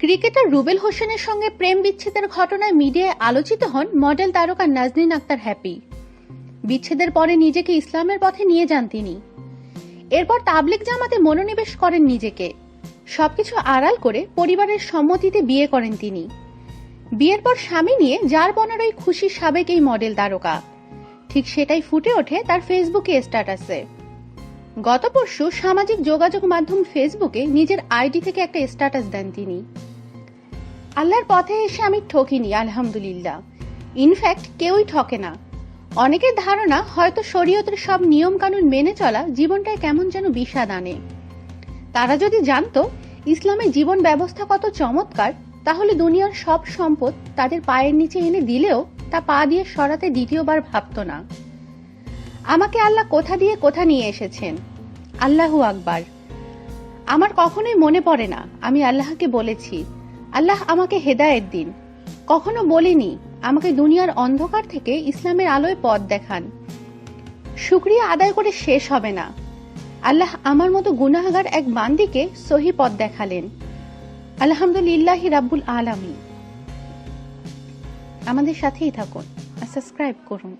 Cricketer Rubel হোসেনের সঙ্গে প্রেম বিচ্ছেদের ঘটনায় মিডিয়ায় আলোচিত হন মডেল তারকা নাজনীন আক্তার হ্যাপি। বিচ্ছেদের পরে নিজেকে ইসলামের পথে নিয়ে যান তিনি। এরপর তাবলিক জামাতে মনোনিবেশ করেন নিজেকে। সবকিছু আড়াল করে পরিবারের সম্মতিতে বিয়ে করেন তিনি। বিয়ের পর স্বামী নিয়ে যার পনেরোই খুশি সাবেক এই মডেল তারকা। ঠিক সেটাই ফুটে ওঠে তার ফেসবুকে স্ট্যাটাসে। গত পরশু সামাজিক যোগাযোগ মাধ্যম ফেসবুকে নিজের আইডি থেকে একটা স্ট্যাটাস দেন তিনি। আল্লাহর পথে এসে আমি ঠকিনি, আলহামদুলিল্লাহ। ইনফ্যাক্ট কেউই ঠকে না। অনেকের ধারণা হয়তো শরীয়তের সব নিয়ম কানুন মেনে চলা জীবনটায় কেমন যেন বিষাদ আনে। তারা যদি জানতো ইসলামের জীবন ব্যবস্থা কত চমৎকার, তাহলে দুনিয়ার সব সম্পদ তাদের পায়ের নিচে এনে দিলেও তা পা দিয়ে সরাতে দ্বিতীয়বার ভাবতো না। আমাকে আল্লাহ কোথা দিয়ে কোথা নিয়ে এসেছেন? আল্লাহু আকবার। আমার কখনোই মনে পড়ে না, আমি আল্লাহকে বলেছি। আল্লাহ আমাকে হেদায়েত দিন। কখনো বলিনি, আমাকে দুনিয়ার অন্ধকার থেকে ইসলামের আলোয় পথ দেখান। শুক্রিয়া আদায় করে শেষ হবে না। আল্লাহ আমার মতো গুনাহগার এক বান্দিকে সহি পথ দেখালেন। আলহামদুলিল্লাহি রাব্বুল আলামিন। আমাদের সাথেই থাকুন। আর সাবস্ক্রাইব করুন।